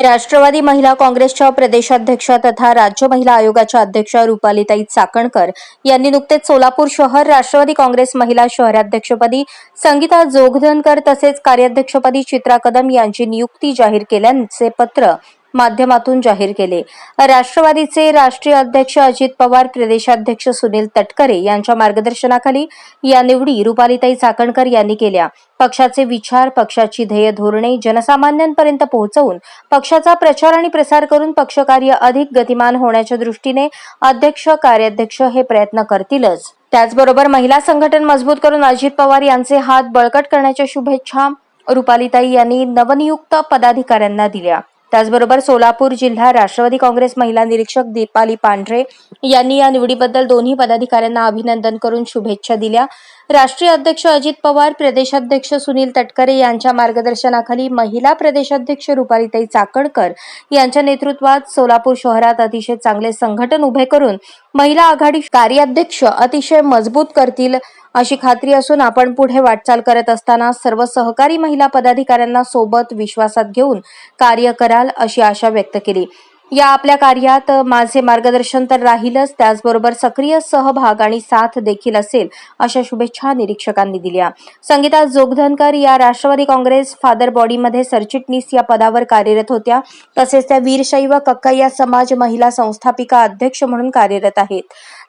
राष्ट्रवादी महिला काँग्रेसच्या प्रदेशाध्यक्षा तथा राज्य महिला आयोगाच्या अध्यक्षा रुपालीताई चाकणकर यांनी नुकतेच सोलापूर शहर राष्ट्रवादी काँग्रेस महिला शहराध्यक्षपदी संगीता जोगधनकर तसेच कार्याध्यक्षपदी चित्रा कदम यांची नियुक्ती जाहीर केल्याचे पत्र माध्यमातून जाहीर केले. राष्ट्रवादीचे राष्ट्रीय अध्यक्ष अजित पवार प्रदेशाध्यक्ष सुनील तटकरे यांच्या मार्गदर्शनाखाली या निवडी रुपालीताई चाकणकर यांनी केल्या. पक्षाचे विचार पक्षाची ध्येय धोरणे जनसामान्यांपर्यंत पोहोचवून पक्षाचा प्रचार आणि प्रसार करून पक्षकार्य अधिक गतिमान होण्याच्या दृष्टीने अध्यक्ष कार्याध्यक्ष हे प्रयत्न करतीलच. त्याचबरोबर महिला संघटन मजबूत करून अजित पवार यांचे हात बळकट करण्याच्या शुभेच्छा रुपालीताई यांनी नवनियुक्त पदाधिकाऱ्यांना दिल्या. त्याचबरोबर सोलापूर जिल्हा राष्ट्रवादी काँग्रेस महिला निरीक्षक दीपाली पांढरे यांनी या निवडीबद्दल दोन्ही पदाधिकाऱ्यांना अभिनंदन करून शुभेच्छा दिल्या. राष्ट्रीय अध्यक्ष अजित पवार प्रदेशाध्यक्ष सुनील तटकरे यांच्या मार्गदर्शनाखाली महिला प्रदेशाध्यक्ष रुपालीताई चाकणकर यांच्या नेतृत्वात सोलापूर शहरात अतिशय चांगले संघटन उभे करून महिला आघाडी कार्याध्यक्ष अतिशय मजबूत करतील अशी खात्री असून आपण पुढे वाटचाल करत असताना सर्व सहकारी महिला पदाधिकाऱ्यांना सोबत विश्वासात घेऊन कार्य कराल अशी आशा व्यक्त केली. या आपल्या कार्यात माझे मार्गदर्शन तर राहीलच त्याचबरोबर सक्रिय सहभाग आणि साथ देखील असेल अशा शुभेच्छा निरीक्षकांनी दिल्या. संगीता जोगधनकर या राष्ट्रवादी काँग्रेस फादर बॉडीमध्ये सरचिटणीस या पदावर कार्यरत होत्या. तसेच त्या वीरशैव कक्कय्या समाज महिला संस्थापिका अध्यक्ष म्हणून कार्यरत आहेत.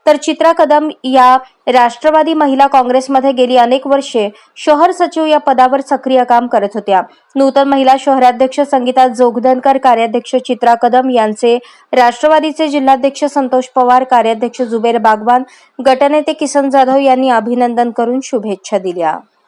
तर चित्रा कदम या राष्ट्रवादी महिला काँग्रेसमध्ये गेली अनेक वर्षे शहर सचिव या पदावर सक्रिय काम करत होत्या. नूतन महिला शहराध्यक्ष संगीता जोगदनकर कार्याध्यक्ष चित्रा कदम यांचे राष्ट्रवादीचे जिल्हाध्यक्ष संतोष पवार कार्याध्यक्ष जुबेर बागवान गटनेते किसन जाधव यांनी अभिनंदन करून शुभेच्छा दिल्या.